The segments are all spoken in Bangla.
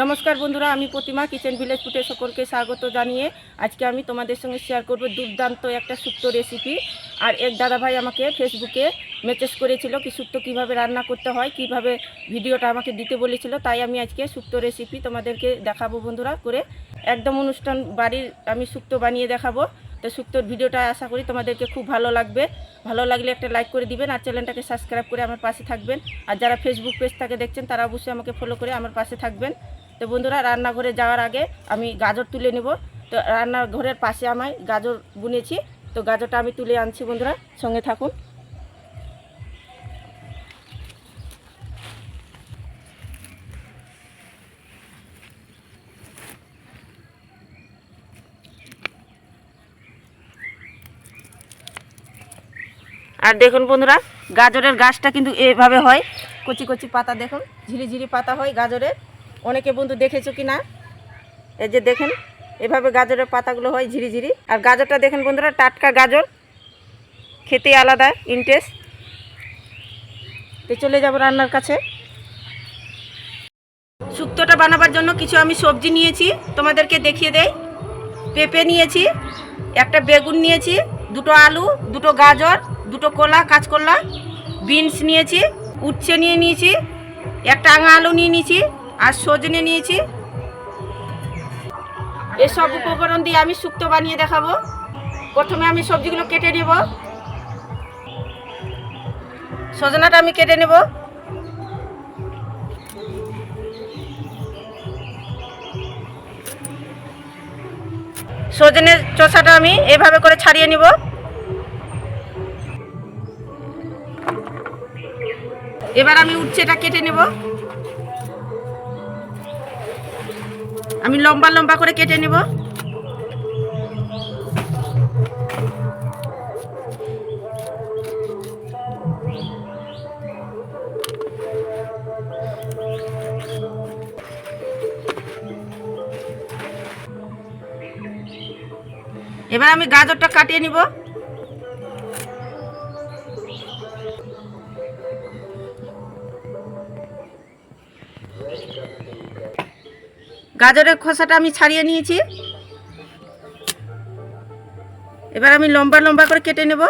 নমস্কার বন্ধুরা, আমি প্রতিমা কিচেন ভিলেজ ফুটে সকলকে স্বাগত জানিয়ে আজকে আমি তোমাদের সঙ্গে শেয়ার করব দুর্দান্ত একটা শুক্তো রেসিপি আর এক দাদাভাই আমাকে ফেসবুকে মেসেজ করেছিল কি শুক্তো কীভাবে রান্না করতে হয়, কীভাবে ভিডিওটা আমাকে দিতে বলেছিল, তাই আমি আজকে শুক্তো রেসিপি তোমাদেরকে দেখাবো বন্ধুরা করে। একদম অনুষ্ঠান বাড়ির আমি শুক্তো বানিয়ে দেখাবো। তো শুক্তোর ভিডিওটা আশা করি তোমাদেরকে খুব ভালো লাগবে। ভালো লাগলে একটা লাইক করে দিবেন আর চ্যানেলটাকে সাবস্ক্রাইব করে আমার পাশে থাকবেন। আর যারা ফেসবুক পেজ থেকে দেখছেন তারা অবশ্যই আমাকে ফলো করে আমার পাশে থাকবেন। তো বন্ধুরা, রান্নাঘরে যাওয়ার আগে আমি গাজর তুলে নেব। তো রান্নাঘরের পাশে আমায় গাজর বুনেছি। তো গাজরটা আমি তুলে আনছি বন্ধুরা, সঙ্গে থাকুন। আর দেখুন বন্ধুরা, গাজরের গাছটা কিন্তু এভাবে হয়। কচি কচি পাতা দেখুন, ঝিরিঝিরি পাতা হয় গাজরের। অনেকে বন্ধু দেখেছ কি না? এই যে দেখেন, এভাবে গাজরের পাতাগুলো হয় ঝিরিঝিরি। আর গাজরটা দেখেন বন্ধুরা, টাটকা গাজর। খেতে আলাদা ইন্টারেস্ট তো চলে যাব রান্নার কাছে। শুক্তোটা বানাবার জন্য কিছু আমি সবজি নিয়েছি, তোমাদেরকে দেখিয়ে দেই। পেঁপে নিয়েছি, একটা বেগুন নিয়েছি, দুটো আলু, দুটো গাজর, দুটো কলা, কাঁচকলা, বিনস নিয়েছি, উচ্ছে নিয়ে নিয়েছি, একটা আঙা আলু নিয়ে নিয়েছি আর সজনে নিয়েছি। এসব উপকরণ দিয়ে আমি শুক্তো বানিয়ে দেখাবো। প্রথমে আমি সবজিগুলো কেটে নেব। সজনাটা আমি কেটে নেব। সজনের চোষাটা আমি এভাবে করে ছাড়িয়ে নিব। এবার আমি উচ্ছেটা কেটে নেব। আমি লম্বা লম্বা করে কেটে নেব। এবার আমি গাজরটা কাটিয়ে নিব। গাজরের খোসাটা আমি ছাড়িয়ে নিয়েছি। এবার আমি লম্বা লম্বা করে কেটে নেব।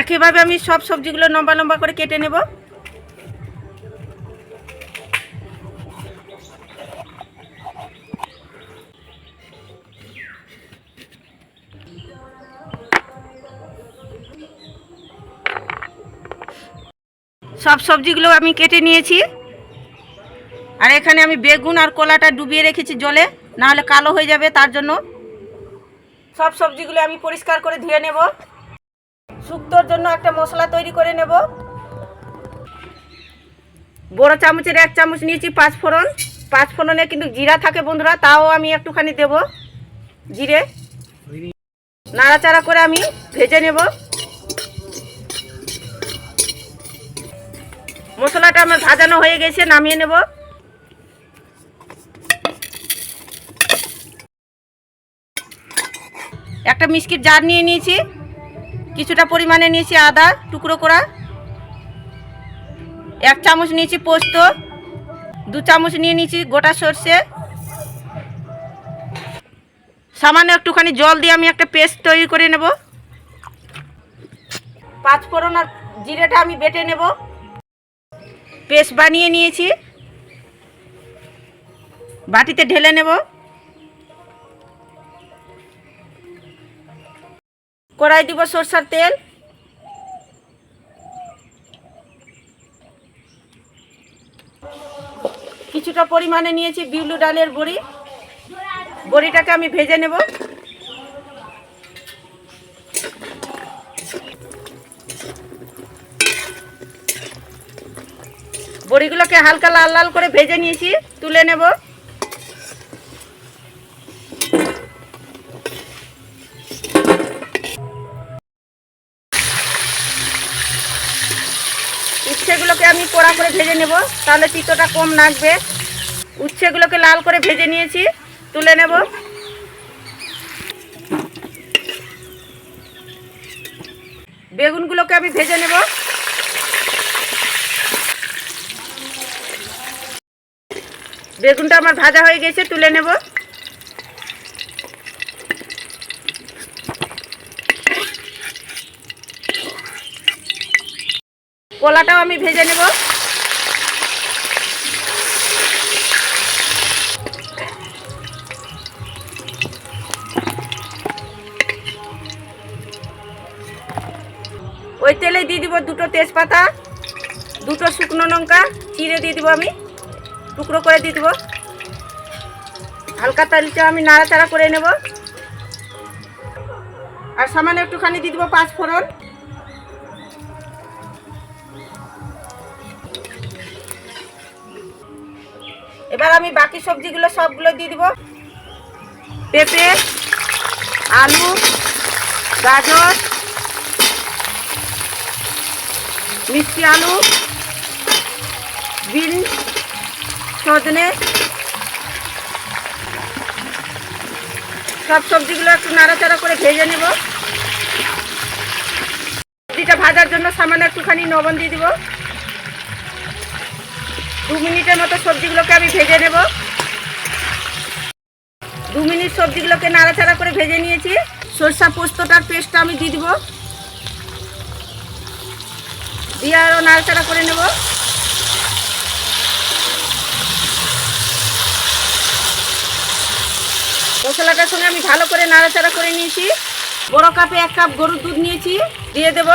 একইভাবে আমি সব সবজিগুলো লম্বা লম্বা করে কেটে নেব। সব সবজিগুলো আমি কেটে নিয়েছি। আর এখানে আমি বেগুন আর কলাটা ডুবিয়ে রেখেছি জলে না হলে কালো হয়ে যাবে তার জন্য। সব সবজিগুলো আমি পরিষ্কার করে ধুয়ে নেব। শুক্তোর জন্য একটা মশলা তৈরি করে নেব। বড় চামচের এক চামচ নিয়েছি পাঁচ ফোড়ন পাঁচ ফোড়নে কিন্তু জিরা থাকে বন্ধুরা, তাও আমি একটুখানি দেব। জিরে। নাড়াচাড়া করে আমি ভেজে নেব। মশলাটা আমার ভাজানো হয়ে গেছে, নামিয়ে নেব। একটা মিষ্টির জার নিয়ে নিয়েছি, কিছুটা পরিমাণে নিয়েছি আদা টুকরো করা। এক চামচ নিয়েছি পোস্ত, দু চামচ নিয়ে নিয়েছি গোটা সর্ষে। সামান্য একটুখানি জল দিয়ে আমি একটা পেস্ট তৈরি করে নেব। পাঁচ ফোড়ন আর জিরেটা আমি বেটে নেব। পেস্ট বানিয়ে নিয়েছি। বাটিতে ঢেলে নেব। কড়াই দিব সরষার তেল। কিছুটা পরিমাণে নিয়েছি বিউলু ডালের বড়ি বড়িটাকে আমি ভেজে নেব। বড়িগুলোকে হালকা লাল লাল করে ভেজে নিয়েছি, তুলে নেব। উচ্ছেগুলোকে আমি কড়া করে ভেজে নেব, তাহলে তিতোটা কম লাগবে। উচ্ছেগুলোকে লাল করে ভেজে নিয়েছি, তুলে নেব। বেগুনগুলোকে আমি ভেজে নেব। বেগুনটা আমার ভাজা হয়ে গেছে, তুলে নেব। কলাটাও আমি ভেজে নেব। ওই তেলে দিয়ে দিব দুটো তেজপাতা, দুটো শুকনো লঙ্কা চিড়ে দিয়ে দিব আমি। টুকরো করে দিয়ে দিব। হালকা তালিটা আমি নাড়াচাড়া করে নেব। আর সামান্য একটুখানি দিয়ে দিব পাঁচ ফোড়ন। এবার আমি বাকি সবজিগুলো সবগুলো দিয়ে দিব। পেঁপে, আলু, গাজর, মিষ্টি আলু, বিন সজনে সব সবজিগুলো একটু নাড়াচাড়া করে ভেজে নেব। সবজিটা ভাজার জন্য সামান্য একটুখানি লবণ দিয়ে দিব। দু মিনিটের মতো সবজিগুলোকে আমি ভেজে নেব। দু মিনিট সবজিগুলোকে নাড়াচাড়া করে ভেজে নিয়েছি। সরষা পোস্তটার পেস্টটা আমি দিয়ে দিব। দিয়ে আরও নাড়াচাড়া করে নেব। মশলাটার সঙ্গে আমি ভালো করে নাড়াচাড়া করে নিয়েছি। বড় কাপে এক কাপ গরুর দুধ নিয়েছি, দিয়ে দেব।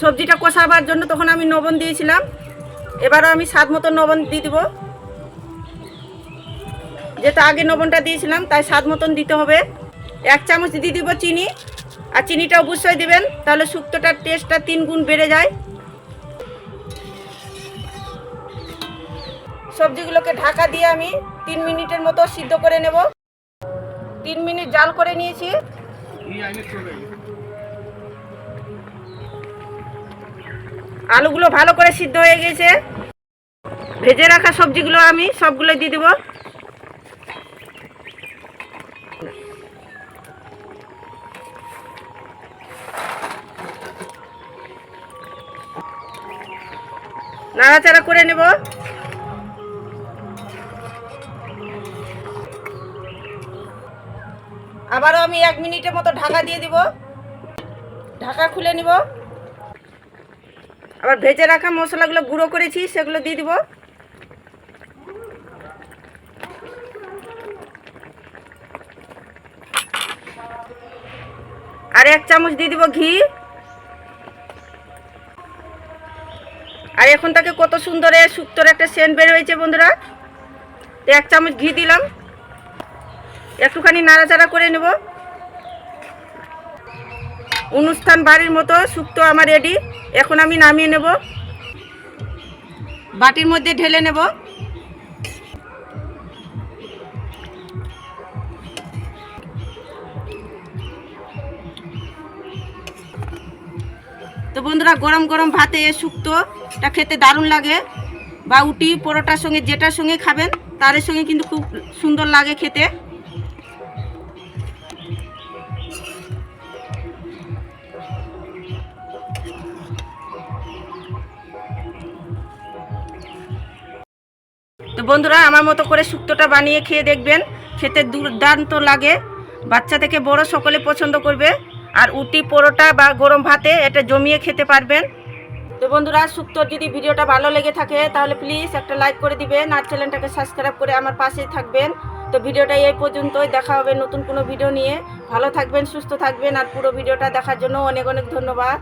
সবজিটা কষাবার জন্য তখন আমি লবণ দিয়েছিলাম। এবারও আমি স্বাদ মতো লবণ দিয়ে দেবো। যেহেতু আগে লবণটা দিয়েছিলাম, তাই স্বাদ মতন দিতে হবে। এক চামচ দিয়ে দিব চিনি, আর চিনিটা অবশ্যই দিবেন, তাহলে শুক্তোটার টেস্টটা তিন গুণ বেড়ে যায়। সবজিগুলোকে ঢাকা দিয়ে আমি তিন মিনিটের মতো সিদ্ধ করে নেব। তিন মিনিট জাল করে নিয়েছি। আলুগুলো ভালো করে সিদ্ধ হয়ে গেছে। ভেজে রাখা সবজিগুলো আমি সবগুলো দিয়ে দেবো। নাড়াচাড়া করে নেব। আবারও আমি এক মিনিটের মতো ঢাকা দিয়ে দিব। ঢাকা খুলে নিব। আবার ভেজে রাখা মশলাগুলো গুঁড়ো করেছি, সেগুলো দিয়ে দিব। আর এক চামচ দিয়ে দিব ঘি। আর এখন তাকে কত সুন্দর এ শুক্তোর একটা সেন্ট বের হয়েছে বন্ধুরা। এক চামচ ঘি দিলাম। একটুখানি নাড়াচাড়া করে নেব। অনুষ্ঠান বাড়ির মতো শুক্তো আমার রেডি। এখন আমি নামিয়ে নেব। বাটির মধ্যে ঢেলে নেব। তো বন্ধুরা, গরম গরম ভাতে এ শুক্তোটা খেতে দারুণ লাগে। বা উটি পরোটার সঙ্গে, যেটার সঙ্গে খাবেন, তার সঙ্গে কিন্তু খুব সুন্দর লাগে খেতে। বন্ধুরা, আমার মতো করে শুক্তোটা বানিয়ে খেয়ে দেখবেন। খেতে দুর্দান্ত লাগে। বাচ্চা থেকে বড় সকলে পছন্দ করবে। আর উটি, পরোটা বা গরম ভাতে এটা জমিয়ে খেতে পারবেন। তো বন্ধুরা, শুক্তোর যদি ভিডিওটা ভালো লেগে থাকে, তাহলে প্লিজ একটা লাইক করে দিবেন আর চ্যানেলটাকে সাবস্ক্রাইব করে আমার পাশেই থাকবেন। তো ভিডিওটা এই পর্যন্তই। দেখা হবে নতুন কোনো ভিডিও নিয়ে। ভালো থাকবেন, সুস্থ থাকবেন। আর পুরো ভিডিওটা দেখার জন্য অনেক অনেক ধন্যবাদ।